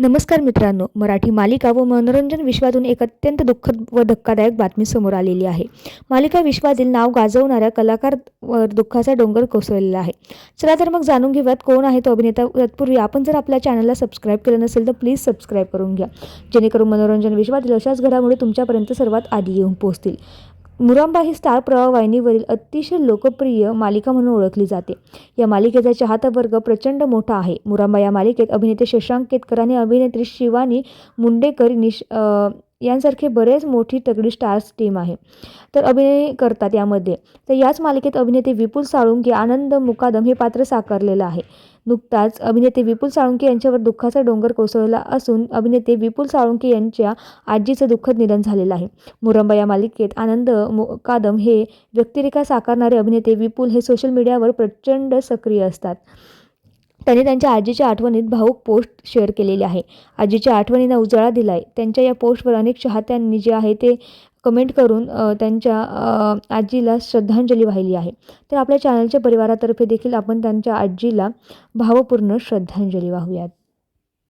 नमस्कार मित्रांनो मराठी मालिका व मनोरंजन विश्वातून एक अत्यंत दुःखद व धक्कादायक बातमी समोर आलेली आहे. मालिका विश्वातील नाव गाजवणाऱ्या कलाकार वर दुःखाचा डोंगर कोसळलेला आहे. चला तर मग जाणून घेऊयात कोण आहे तो अभिनेता. तत्पूर्वी आपण जर आपल्या चॅनलला सबस्क्राईब केलं नसेल तर प्लीज सबस्क्राईब करून घ्या. जेणेकरून मनोरंजन विश्वातील अशाच घडामोडी तुमच्यापर्यंत सर्वात आधी येऊन पोहोचतील. मुरांबा ही स्टार प्रवाहवाहिनीवरील अतिशय लोकप्रिय मालिका म्हणून ओळखली जाते. या मालिकेचा चाहता वर्ग प्रचंड मोठा आहे. मुरांबा या मालिकेत अभिनेते शशांक केतकर आणि अभिनेत्री शिवानी मुंडेकर निश यांसारखे बरेच मोठी तगडी स्टार्स टीम आहे. तर अभिनय करतात यामध्ये. तर याच मालिकेत अभिनेते विपुल साळुंके आनंद मुकादम हे पात्र साकारलेलं आहे. नुकताच अभिनेते विपुल साळुंके यांच्यावर दुःखाचा डोंगर कोसळला असून अभिनेते विपुल साळुंके यांच्या आजीचं दुःखद निधन झालेलं आहे. मुरंबा या मालिकेत आनंद मुकादम हे व्यक्तिरेखा साकारणारे अभिनेते विपुल हे सोशल मीडियावर प्रचंड सक्रिय असतात. त्यांनी त्यांच्या आजीच्या आठवणीत भाऊक पोस्ट शेअर केलेली आहे. आजीच्या आठवणींना उजाळा दिला आहे त्यांच्या या पोस्टवर अनेक चाहत्यांनी जे आहे ते कमेंट करून त्यांच्या आजीला श्रद्धांजली वाहिली आहे. तर आपल्या चॅनलच्या परिवारातर्फे देखील आपण त्यांच्या आजीला भावपूर्ण श्रद्धांजली वाहूयात.